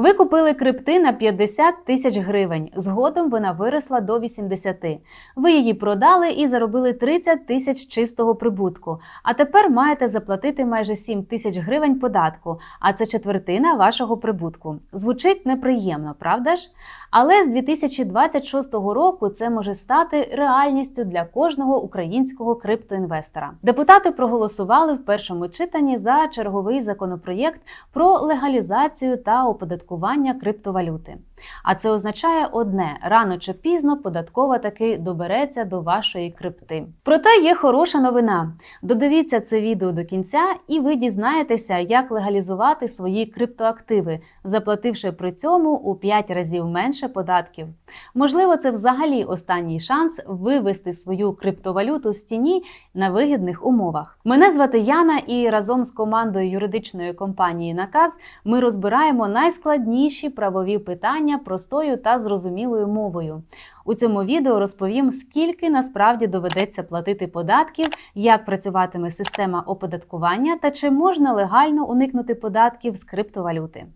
Ви купили крипти на 50 тисяч гривень. Згодом вона виросла до 80. Ви її продали і заробили 30 тисяч чистого прибутку. А тепер маєте заплатити майже 7 тисяч гривень податку, а це четвертина вашого прибутку. Звучить неприємно, правда ж? Але з 2026 року це може стати реальністю для кожного українського криптоінвестора. Депутати проголосували в першому читанні за черговий законопроєкт про легалізацію та оподаткування криптовалюти. А це означає одне: рано чи пізно податкова таки добереться до вашої крипти. Проте є хороша новина. Додивіться це відео до кінця, і ви дізнаєтеся, як легалізувати свої криптоактиви, заплативши при цьому у 5 разів менше податків. Можливо, це взагалі останній шанс вивести свою криптовалюту з тіні на вигідних умовах. Мене звати Яна, і разом з командою юридичної компанії Наказ ми розбираємо найскладніші правові питання простою та зрозумілою мовою. У цьому відео розповім, скільки насправді доведеться платити податків, як працюватиме система оподаткування та чи можна легально уникнути податків з криптовалюти.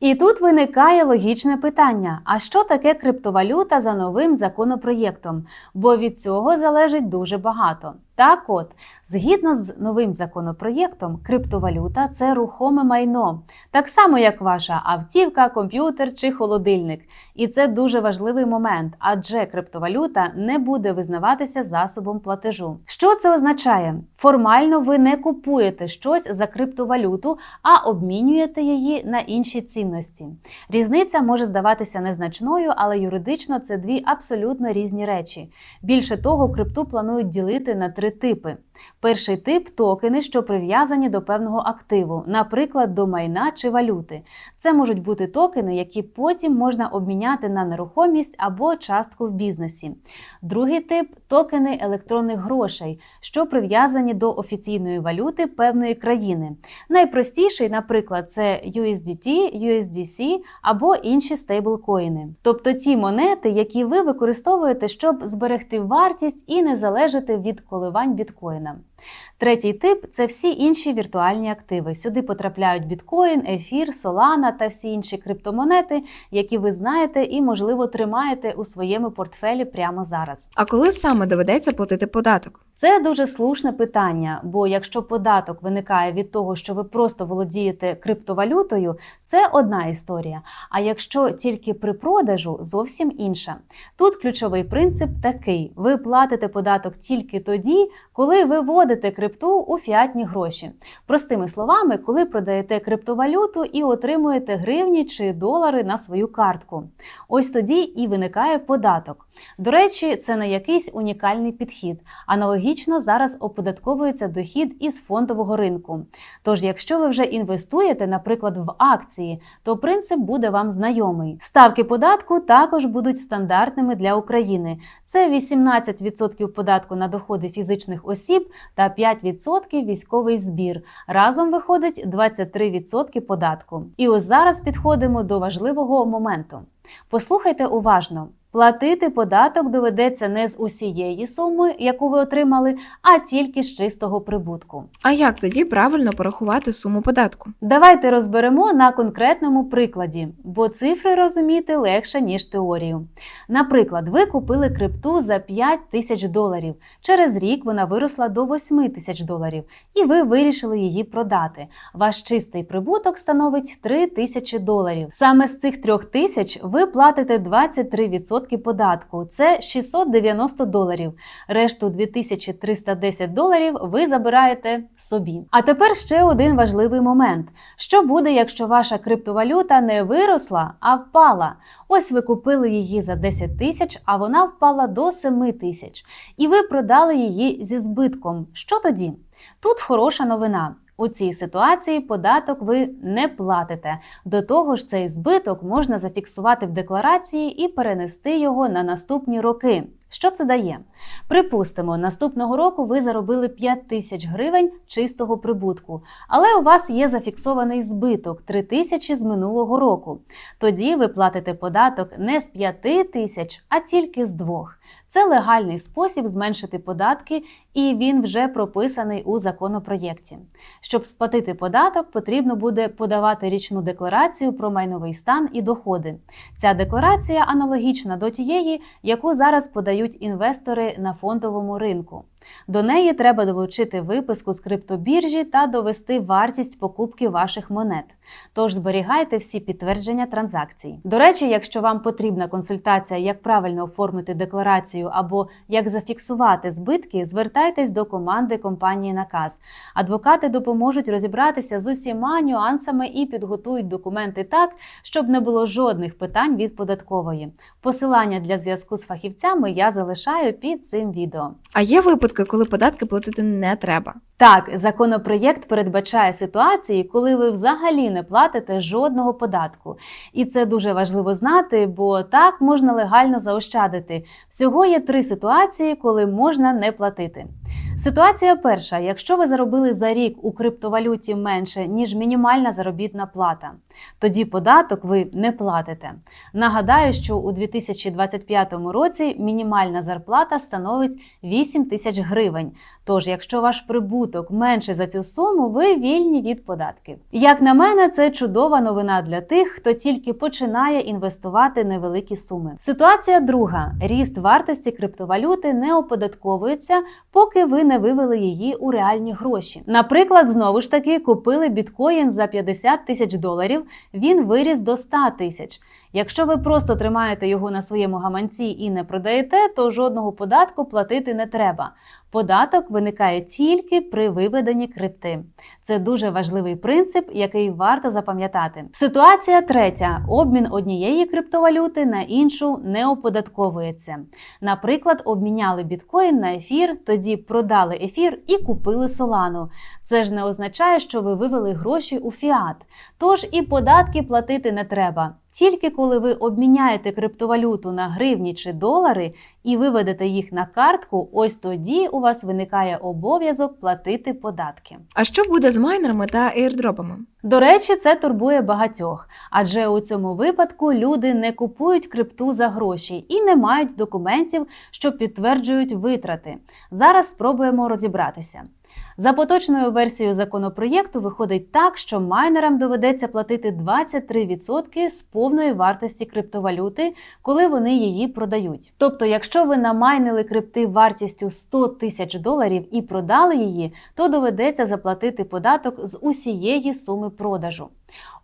І тут виникає логічне питання: а що таке криптовалюта за новим законопроєктом? Бо від цього залежить дуже багато. Так от, згідно з новим законопроєктом, криптовалюта це рухоме майно, так само як ваша автівка, комп'ютер чи холодильник. І це дуже важливий момент, адже криптовалюта не буде визнаватися засобом платежу. Що це означає? Формально ви не купуєте щось за криптовалюту, а обмінюєте її на інші цінності. Різниця може здаватися незначною, але юридично це дві абсолютно різні речі. Більше того, крипту планують ділити на три типи. Перший тип токени, що прив'язані до певного активу, наприклад, до майна чи валюти. Це можуть бути токени, які потім можна обміняти на нерухомість або частку в бізнесі. Другий тип токени електронних грошей, що прив'язані до офіційної валюти певної країни. Найпростіший, наприклад, це USDT, USDC або інші стейблкоїни. Тобто ті монети, які ви використовуєте, щоб зберегти вартість і не залежати від коливань біткоїна нам. Третій тип це всі інші віртуальні активи. Сюди потрапляють біткоін, ефір, солана та всі інші криптомонети, які ви знаєте і, можливо, тримаєте у своєму портфелі прямо зараз. А коли саме доведеться платити податок? Це дуже слушне питання, бо якщо податок виникає від того, що ви просто володієте криптовалютою, це одна історія. А якщо тільки при продажу, зовсім інша. Тут ключовий принцип такий: ви платите податок тільки тоді, коли ви вводите крипту у фіатні гроші. Простими словами, коли продаєте криптовалюту і отримуєте гривні чи долари на свою картку. Ось тоді і виникає податок. До речі, це не якийсь унікальний підхід. Аналогічно зараз оподатковується дохід із фондового ринку. Тож, якщо ви вже інвестуєте, наприклад, в акції, то принцип буде вам знайомий. Ставки податку також будуть стандартними для України. Це 18% податку на доходи фізичних осіб та 5% військовий збір. Разом виходить 23% податку. І ось зараз підходимо до важливого моменту. Послухайте уважно. Платити податок доведеться не з усієї суми, яку ви отримали, а тільки з чистого прибутку. А як тоді правильно порахувати суму податку? Давайте розберемо на конкретному прикладі, бо цифри розуміти легше, ніж теорію. Наприклад, ви купили крипту за 5 тисяч доларів. Через рік вона виросла до 8 тисяч доларів, і ви вирішили її продати. Ваш чистий прибуток становить 3 тисячі доларів. Саме з цих 3 тисяч ви платите 23% податку. Це 690 доларів. Решту 2310 доларів ви забираєте собі. А тепер ще один важливий момент: що буде, якщо ваша криптовалюта не виросла, а впала? Ось ви купили її за 10 тисяч, а вона впала до 7 тисяч. І ви продали її зі збитком. Що тоді? Тут хороша новина. У цій ситуації податок ви не платите. До того ж, цей збиток можна зафіксувати в декларації і перенести його на наступні роки. Що це дає? Припустимо, наступного року ви заробили 5 тисяч гривень чистого прибутку, але у вас є зафіксований збиток 3 тисячі з минулого року. Тоді ви платите податок не з 5 тисяч, а тільки з двох. Це легальний спосіб зменшити податки, і він вже прописаний у законопроєкті. Щоб сплатити податок, потрібно буде подавати річну декларацію про майновий стан і доходи. Ця декларація аналогічна до тієї, яку зараз подають інвестори на фондовому ринку. До неї треба долучити виписку з криптобіржі та довести вартість покупки ваших монет. Тож зберігайте всі підтвердження транзакцій. До речі, якщо вам потрібна консультація, як правильно оформити декларацію або як зафіксувати збитки, звертайтесь до команди компанії Наказ. Адвокати допоможуть розібратися з усіма нюансами і підготують документи так, щоб не було жодних питань від податкової. Посилання для зв'язку з фахівцями я залишаю під цим відео. А є випадки, коли податки платити не треба. Так, законопроєкт передбачає ситуації, коли ви взагалі не платите жодного податку. І це дуже важливо знати, бо так можна легально заощадити. Всього є три ситуації, коли можна не платити. Ситуація перша: якщо ви заробили за рік у криптовалюті менше, ніж мінімальна заробітна плата, тоді податок ви не платите. Нагадаю, що у 2025 році мінімальна зарплата становить 8 тисяч гривень. Тож, якщо ваш прибуток менше за цю суму, ви вільні від податків. Як на мене, це чудова новина для тих, хто тільки починає інвестувати невеликі суми. Ситуація друга: ріст вартості криптовалюти не оподатковується, поки ви не вивели її у реальні гроші. Наприклад, знову ж таки купили біткоін за 50 тисяч доларів, він виріс до 100 тисяч. Якщо ви просто тримаєте його на своєму гаманці і не продаєте, то жодного податку платити не треба. Податок виникає тільки при виведенні крипти. Це дуже важливий принцип, який варто запам'ятати. Ситуація третя: обмін однієї криптовалюти на іншу не оподатковується. Наприклад, обміняли біткоін на ефір, тоді продали ефір і купили солану. Це ж не означає, що ви вивели гроші у фіат. Тож і податки платити не треба. Тільки коли ви обміняєте криптовалюту на гривні чи долари і виведете їх на картку, ось тоді у вас виникає обов'язок платити податки. А що буде з майнерами та ейрдропами? До речі, це турбує багатьох, адже у цьому випадку люди не купують крипту за гроші і не мають документів, що підтверджують витрати. Зараз спробуємо розібратися. За поточною версією законопроєкту виходить так, що майнерам доведеться платити 23% з повної вартості криптовалюти, коли вони її продають. Тобто, якщо ви намайнили крипти вартістю 100 тисяч доларів і продали її, то доведеться заплатити податок з усієї суми продажу.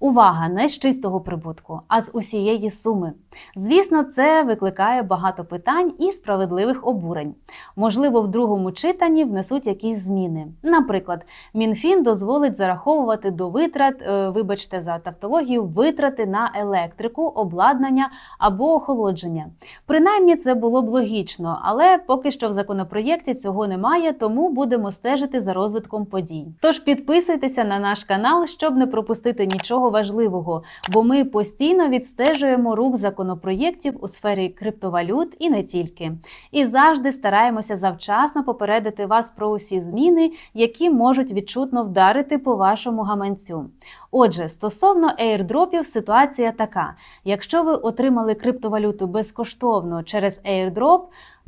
Увага, не з чистого прибутку, а з усієї суми. Звісно, це викликає багато питань і справедливих обурень. Можливо, в другому читанні внесуть якісь зміни. Наприклад, МінФін дозволить зараховувати до витрат, е, вибачте за тавтологію, витрати на електрику, обладнання або охолодження. Принаймні, це було б логічно, але поки що в законопроєкті цього немає, тому будемо стежити за розвитком подій. Тож підписуйтеся на наш канал, щоб не пропустити нічого важливого, бо ми постійно відстежуємо рух законопроєктів у сфері криптовалют і не тільки. І завжди стараємося завчасно попередити вас про усі зміни, які можуть відчутно вдарити по вашому гаманцю. Отже, стосовно airdropів ситуація така: якщо ви отримали криптовалюту безкоштовно через airdrop,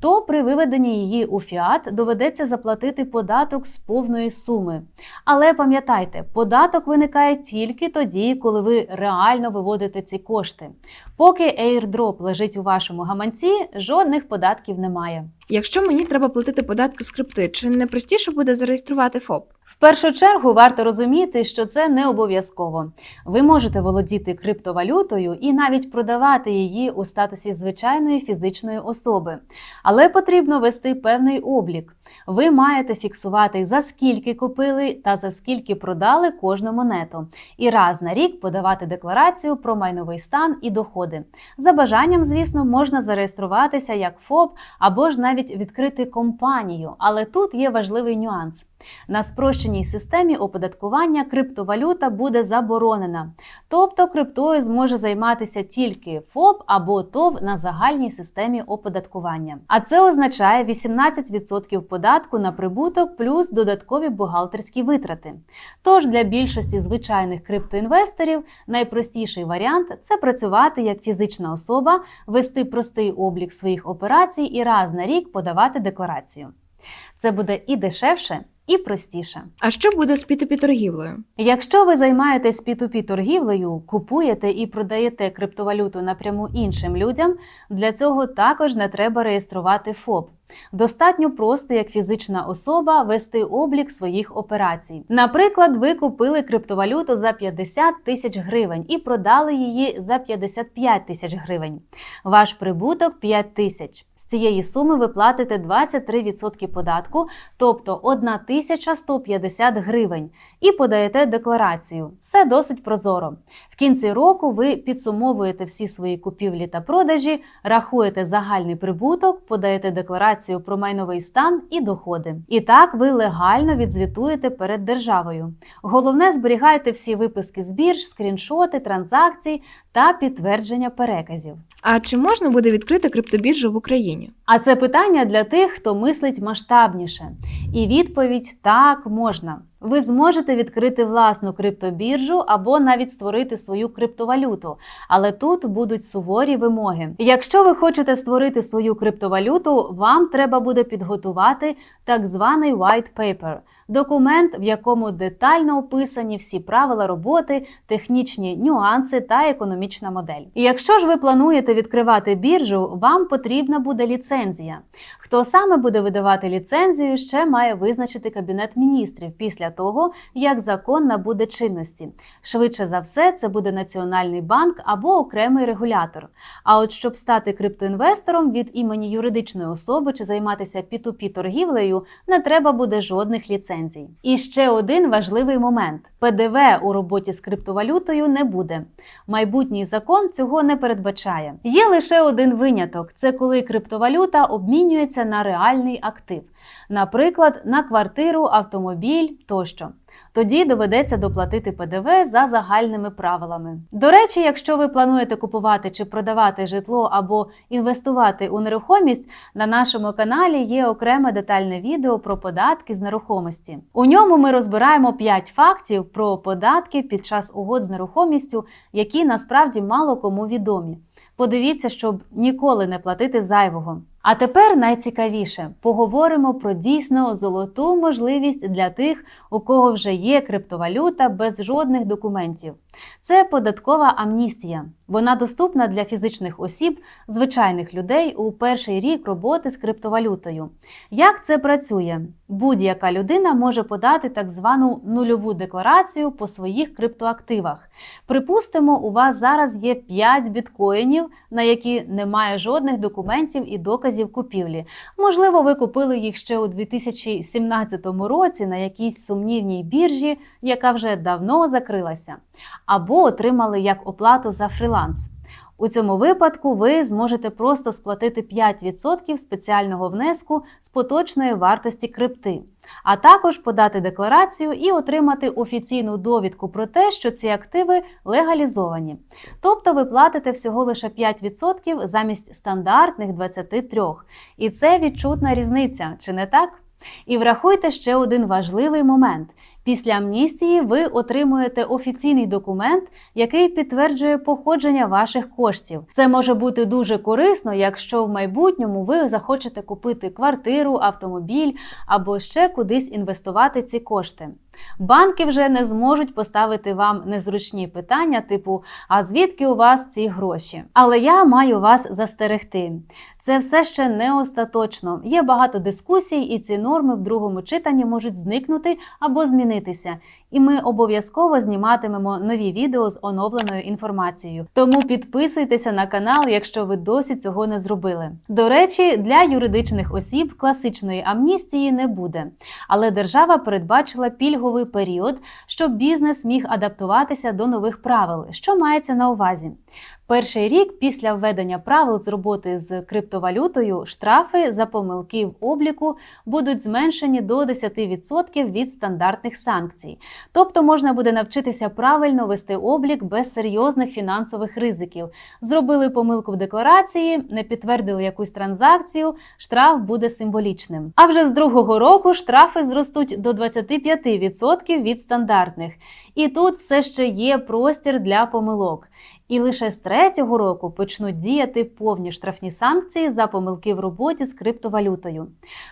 то при виведенні її у фіат доведеться заплатити податок з повної суми. Але пам'ятайте, податок виникає тільки тоді, коли ви реально виводите ці кошти. Поки airdrop лежить у вашому гаманці, жодних податків немає. Якщо мені треба платити податки з крипти, чи не простіше буде зареєструвати ФОП? В першу чергу варто розуміти, що це не обов'язково. Ви можете володіти криптовалютою і навіть продавати її у статусі звичайної фізичної особи, але потрібно вести певний облік. Ви маєте фіксувати, за скільки купили та за скільки продали кожну монету, і раз на рік подавати декларацію про майновий стан і доходи. За бажанням, звісно, можна зареєструватися як ФОП або ж навіть відкрити компанію, але тут є важливий нюанс. На спрощеній системі оподаткування криптовалюта буде заборонена, тобто криптою зможе займатися тільки ФОП або ТОВ на загальній системі оподаткування. А це означає 18% податку на прибуток плюс додаткові бухгалтерські витрати. Тож для більшості звичайних криптоінвесторів найпростіший варіант це працювати як фізична особа, вести простий облік своїх операцій і раз на рік подавати декларацію. Це буде і дешевше, і простіше. А що буде з P2P торгівлею? Якщо ви займаєтесь P2P торгівлею, купуєте і продаєте криптовалюту напряму іншим людям, для цього також не треба реєструвати ФОП. Достатньо просто як фізична особа вести облік своїх операцій. Наприклад, ви купили криптовалюту за 50 тисяч гривень і продали її за 55 тисяч гривень. Ваш прибуток 5 тисяч. З цієї суми ви платите 23% податку, тобто 1150 гривень, і подаєте декларацію. Все досить прозоро. В кінці року ви підсумовуєте всі свої купівлі та продажі, рахуєте загальний прибуток, подаєте декларацію про майновий стан і доходи. І так ви легально відзвітуєте перед державою. Головне, зберігайте всі виписки з бірж, скріншоти, транзакцій та підтвердження переказів. А чи можна буде відкрити криптобіржу в Україні? А це питання для тих, хто мислить масштабніше. І відповідь так можна. Ви зможете відкрити власну криптобіржу або навіть створити свою криптовалюту, але тут будуть суворі вимоги. Якщо ви хочете створити свою криптовалюту, вам треба буде підготувати так званий white paper – документ, в якому детально описані всі правила роботи, технічні нюанси та економічна модель. І якщо ж ви плануєте відкривати біржу, вам потрібна буде ліцензія. Хто саме буде видавати ліцензію, ще має визначити кабінет міністрів після того, як закон набуде чинності. Швидше за все, це буде Національний банк або окремий регулятор. А от щоб стати криптоінвестором від імені юридичної особи чи займатися P2P торгівлею, не треба буде жодних ліцензій. І ще один важливий момент: ПДВ у роботі з криптовалютою не буде. Майбутній закон цього не передбачає. Є лише один виняток: це коли криптовалюта обмінюється на реальний актив, наприклад, на квартиру, автомобіль тощо. Тоді доведеться доплатити ПДВ за загальними правилами. До речі, якщо ви плануєте купувати чи продавати житло або інвестувати у нерухомість, на нашому каналі є окреме детальне відео про податки з нерухомості. У ньому ми розбираємо 5 фактів про податки під час угод з нерухомістю, які насправді мало кому відомі. Подивіться, щоб ніколи не платити зайвого. А тепер найцікавіше поговоримо про дійсно золоту можливість для тих, у кого вже є криптовалюта без жодних документів. Це податкова амністія. Вона доступна для фізичних осіб, звичайних людей у перший рік роботи з криптовалютою. Як це працює? Будь-яка людина може подати так звану нульову декларацію по своїх криптоактивах. Припустимо, у вас зараз є 5 біткоїнів, на які немає жодних документів і доказів купівлі. Можливо, ви купили їх ще у 2017 році на якійсь сумнівній біржі, яка вже давно закрилася, або отримали як оплату за фріланс. У цьому випадку ви зможете просто сплатити 5% спеціального внеску з поточної вартості крипти, а також подати декларацію і отримати офіційну довідку про те, що ці активи легалізовані. Тобто ви платите всього лише 5% замість стандартних 23%. І це відчутна різниця, чи не так? І врахуйте ще один важливий момент. Після амністії ви отримуєте офіційний документ, який підтверджує походження ваших коштів. Це може бути дуже корисно, якщо в майбутньому ви захочете купити квартиру, автомобіль або ще кудись інвестувати ці кошти. Банки вже не зможуть поставити вам незручні питання, типу а звідки у вас ці гроші? Але я маю вас застерегти. Це все ще не остаточно. Є багато дискусій, і ці норми в другому читанні можуть зникнути або змінитися. І ми обов'язково зніматимемо нові відео з оновленою інформацією. Тому підписуйтеся на канал, якщо ви досі цього не зробили. До речі, для юридичних осіб класичної амністії не буде, але держава передбачила пільговий період, щоб бізнес міг адаптуватися до нових правил. Що мається на увазі? Перший рік після введення правил з роботи з криптовалютою штрафи за помилки в обліку будуть зменшені до 10% від стандартних санкцій. Тобто можна буде навчитися правильно вести облік без серйозних фінансових ризиків. Зробили помилку в декларації, не підтвердили якусь транзакцію, штраф буде символічним. А вже з другого року штрафи зростуть до 25% від стандартних. І тут все ще є простір для помилок. І лише з третього року почнуть діяти повні штрафні санкції за помилки в роботі з криптовалютою.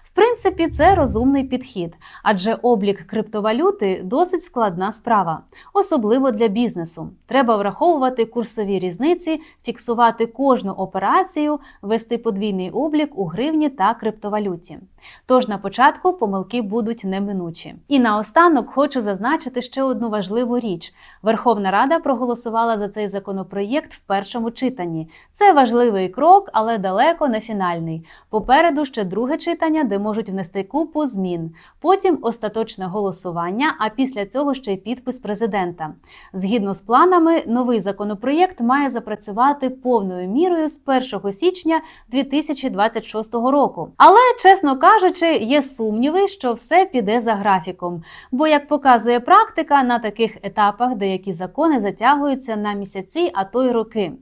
В принципі, це розумний підхід, адже облік криптовалюти досить складна справа, особливо для бізнесу. Треба враховувати курсові різниці, фіксувати кожну операцію, вести подвійний облік у гривні та криптовалюті. Тож на початку помилки будуть неминучі. І наостанок хочу зазначити ще одну важливу річ: Верховна Рада проголосувала за цей законопроєкт в першому читанні. Це важливий крок, але далеко не фінальний. Попереду ще друге читання, де можуть внести купу змін. Потім остаточне голосування, а після цього ще й підпис президента. Згідно з планами, новий законопроєкт має запрацювати повною мірою з 1 січня 2026 року. Але, чесно кажучи, є сумніви, що все піде за графіком. Бо, як показує практика, на таких етапах деякі закони затягуються на місяці, а то й роки.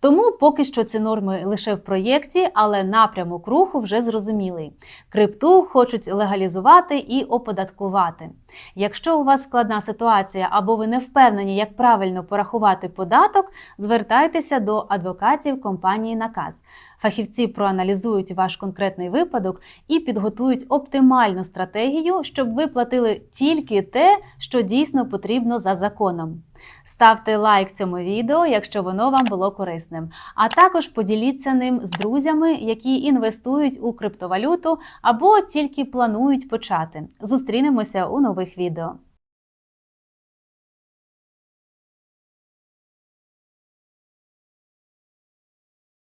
Тому поки що ці норми лише в проєкті, але напрямок руху вже зрозумілий. Крипту хочуть легалізувати і оподаткувати. Якщо у вас складна ситуація або ви не впевнені, як правильно порахувати податок, звертайтеся до адвокатів компанії Наказ. Фахівці проаналізують ваш конкретний випадок і підготують оптимальну стратегію, щоб ви платили тільки те, що дійсно потрібно за законом. Ставте лайк цьому відео, якщо воно вам було корисним. А також поділіться ним з друзями, які інвестують у криптовалюту або тільки планують почати. Зустрінемося у нових відео.